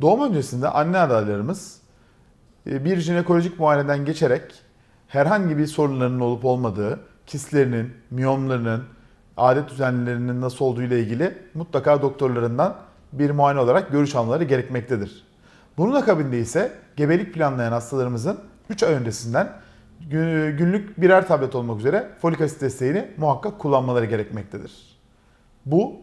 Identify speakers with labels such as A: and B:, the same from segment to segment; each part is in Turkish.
A: Doğum öncesinde anne adaylarımız e, bir jinekolojik muayeneden geçerek herhangi bir sorunlarının olup olmadığı, kistlerinin, miyomlarının, adet düzenlerinin nasıl olduğu ile ilgili mutlaka doktorlarından bir muayene olarak görüş almaları gerekmektedir. Bunun akabinde ise gebelik planlayan hastalarımızın 3 ay öncesinden gü- günlük birer tablet olmak üzere folik asit desteğini muhakkak kullanmaları gerekmektedir. Bu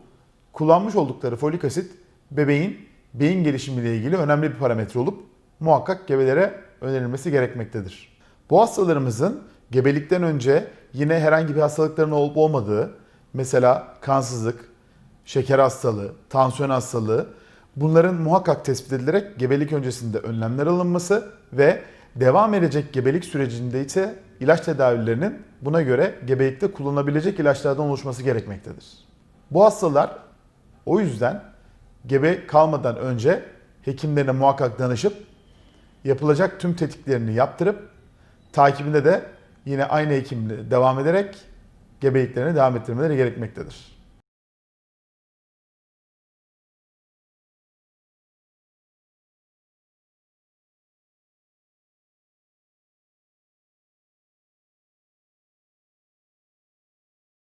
A: kullanmış oldukları folik asit bebeğin beyin gelişimiyle ilgili önemli bir parametre olup muhakkak gebelere önerilmesi gerekmektedir. Bu hastalarımızın gebelikten önce yine herhangi bir hastalıkların olup olmadığı, mesela kansızlık, şeker hastalığı, tansiyon hastalığı bunların muhakkak tespit edilerek gebelik öncesinde önlemler alınması ve devam edecek gebelik sürecinde ise ilaç tedavilerinin buna göre gebelikte kullanılabilecek ilaçlardan oluşması gerekmektedir. Bu hastalar o yüzden gebe kalmadan önce hekimlerine muhakkak danışıp yapılacak tüm tetkiklerini yaptırıp takibinde de yine aynı hekimle devam ederek gebeliklerine devam ettirmeleri gerekmektedir.